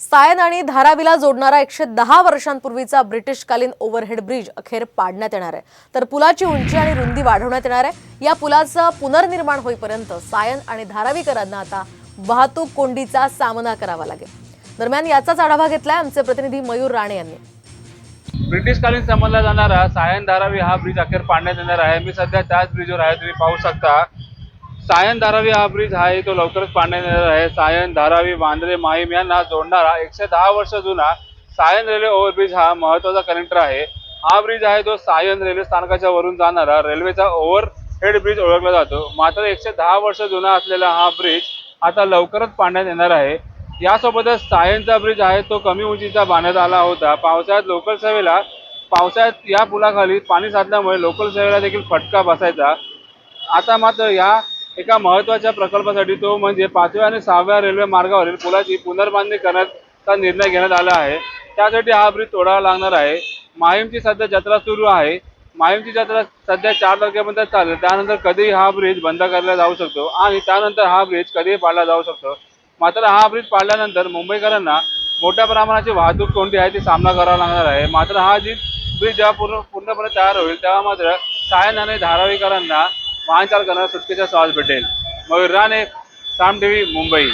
सायन आणि धारावीला जोडणारा एकशे दहा वर्षांपूर्वीचा ब्रिटिशकालीन ओव्हरहेड ब्रिज अखेर पाडण्यात येणार आहे. तर पुलाची उंची आणि रुंदी वाढवण्यात येणार आहे. या पुलाचं पुनर्निर्माण होईपर्यंत सायन आणि धारावीकरांना आता वाहतूक कोंडीचा सामना करावा लागेल. दरम्यान याचाच आढावा घेतलाय आमचे प्रतिनिधी मयूर राणे यांनी. ब्रिटिशकालीन समजला जाणारा सायन धारावी हा ब्रिज अखेर पाडण्यात येणार आहे. मी सध्या त्याच ब्रिजवर आहे. तुम्ही पाहू शकता. सायन धारावी हा ब्रिज आहे तो लवकरच पाडण्यात येणार आहे. सायन धारावी वांद्रे माहीम यांना जोडणारा एकशे दहा वर्ष जुना सायन रेल्वे ओव्हरब्रिज हा महत्त्वाचा कनेक्टर आहे. हा ब्रिज आहे तो सायन रेल्वे स्थानकाच्या वरून जाणारा रेल्वेचा ओव्हरहेड ब्रिज ओळखला जातो. मात्र एकशे दहा वर्ष जुना असलेला हा ब्रिज आता लवकरच पाडण्यात येणार आहे. यासोबतच सायनचा ब्रिज आहे तो कमी उंचीचा बांधण्यात आला होता. पावसाळ्यात लोकल सेवेला पावसाळ्यात या पुलाखाली पाणी साधल्यामुळे लोकल सेवेला देखील फटका बसायचा. आता मात्र या एका महत्त्वाच्या प्रकल्पासाठी तो म्हणजे पाचव्या आणि सहाव्या रेल्वे मार्गावरील पुलाची पुनर्बांधणी करण्याचा निर्णय घेण्यात आला आहे. त्यासाठी हा ब्रिज तोडावा लागणार आहे. माहीमची सध्या जत्रा सुरू आहे. माहीमची जत्रा सध्या चार तारखेपर्यंत चालेल त्यानंतर कधीही हा ब्रिज बंद करला जाऊ शकतो आणि त्यानंतर हा ब्रिज कधीही पाडला जाऊ शकतो. मात्र हा ब्रिज पाडल्यानंतर मुंबईकरांना मोठ्या प्रमाणाची वाहतूक कोणती आहे ती सामना करावा लागणार आहे. मात्र हा जी ब्रिज जेव्हा पूर्ण पूर्णपणे तयार होईल तेव्हा मात्र सायन आणि धारावीकरांना वाहन चालकांना सुटकेचा श्वास भेटेल. Mayur Rane Saam T V Mumbai.